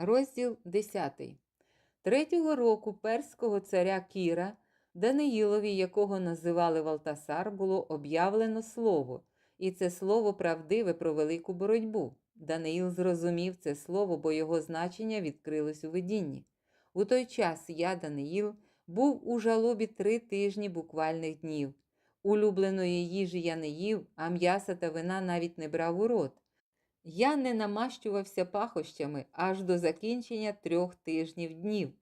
Розділ 10. Третього року перського царя Кіра, Даниїлові, якого називали Валтасар, було об'явлено слово, і це слово правдиве про велику боротьбу. Даниїл зрозумів це слово, бо його значення відкрилось у видінні. У той час я, Даниїл, був у жалобі три тижні буквальних днів. Улюбленої їжі я не їв, а м'яса та вина навіть не брав у рот. Я не намащувався пахощами аж до закінчення трьох тижнів днів.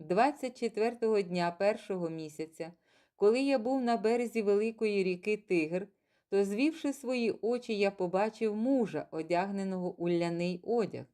24-го дня першого місяця, коли я був на березі великої ріки Тигр, то, звівши свої очі, я побачив мужа, одягненого у ляний одяг.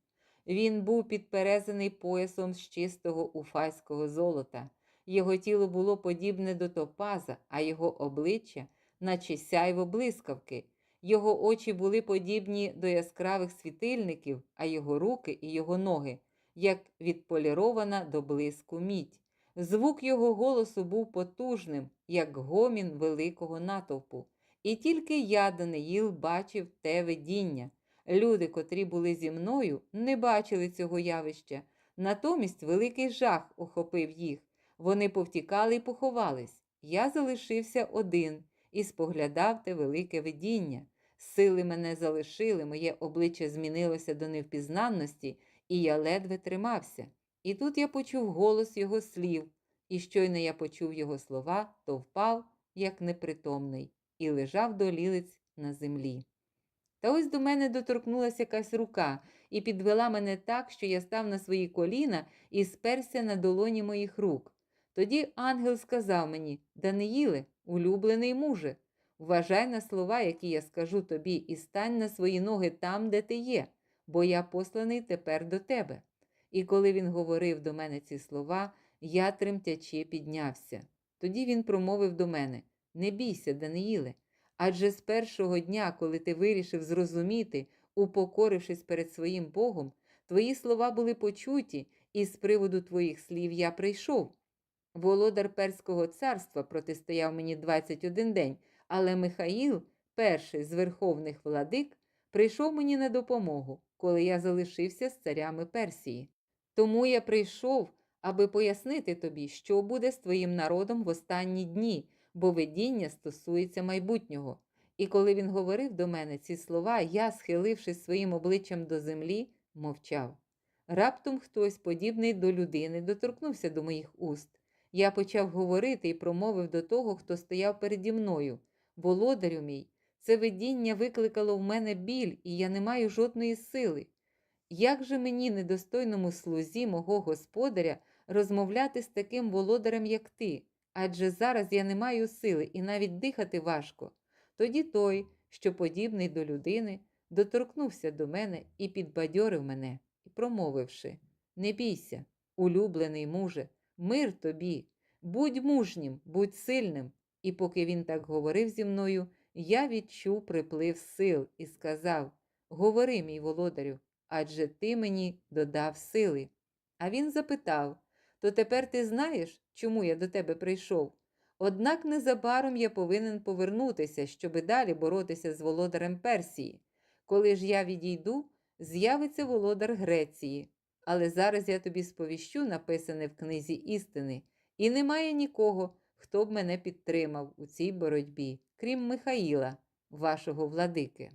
Він був підперезаний поясом з чистого уфайського золота. Його тіло було подібне до топаза, а його обличчя, наче сяйво блискавки. Його очі були подібні до яскравих світильників, а його руки і його ноги, як відполірована до блиску мідь. Звук його голосу був потужним, як гомін великого натовпу. І тільки я, Даниїл, бачив те видіння. Люди, котрі були зі мною, не бачили цього явища. Натомість великий жах охопив їх. Вони повтікали і поховались. Я залишився один і споглядав те велике видіння. Сили мене залишили, моє обличчя змінилося до невпізнанності, і я ледве тримався. І тут я почув голос його слів, і щойно я почув його слова, то впав, як непритомний, і лежав до лілиць на землі. Та ось до мене доторкнулася якась рука і підвела мене так, що я став на свої коліна і сперся на долоні моїх рук. Тоді ангел сказав мені: Даниїле, улюблений муже, вважай на слова, які я скажу тобі, і стань на свої ноги там, де ти є, бо я посланий тепер до тебе. І коли він говорив до мене ці слова, я тремтячи піднявся. Тоді він промовив до мене: Не бійся, Даниїле, адже з першого дня, коли ти вирішив зрозуміти, упокорившись перед своїм Богом, твої слова були почуті, і з приводу твоїх слів я прийшов. Володар Перського царства протистояв мені 21 день, але Михаїл, перший з верховних владик, прийшов мені на допомогу, коли я залишився з царями Персії. Тому я прийшов, аби пояснити тобі, що буде з твоїм народом в останні дні, бо видіння стосується майбутнього. І коли він говорив до мене ці слова, я, схилившись своїм обличчям до землі, мовчав. Раптом хтось, подібний до людини, доторкнувся до моїх уст. Я почав говорити і промовив до того, хто стояв переді мною. Володарю мій, це видіння викликало в мене біль, і я не маю жодної сили. Як же мені, недостойному слузі мого господаря, розмовляти з таким володарем, як ти? Адже зараз я не маю сили і навіть дихати важко. Тоді той, що подібний до людини, доторкнувся до мене і підбадьорив мене, промовивши: Не бійся, улюблений муже, мир тобі, будь мужнім, будь сильним. І поки він так говорив зі мною, я відчув приплив сил і сказав: Говори, мій володарю, адже ти мені додав сили. А він запитав: То тепер ти знаєш, чому я до тебе прийшов? Однак незабаром я повинен повернутися, щоби далі боротися з володарем Персії. Коли ж я відійду, з'явиться володар Греції. Але зараз я тобі сповіщу, написане в книзі істини, і немає нікого, хто б мене підтримав у цій боротьбі, крім Михаїла, вашого владики.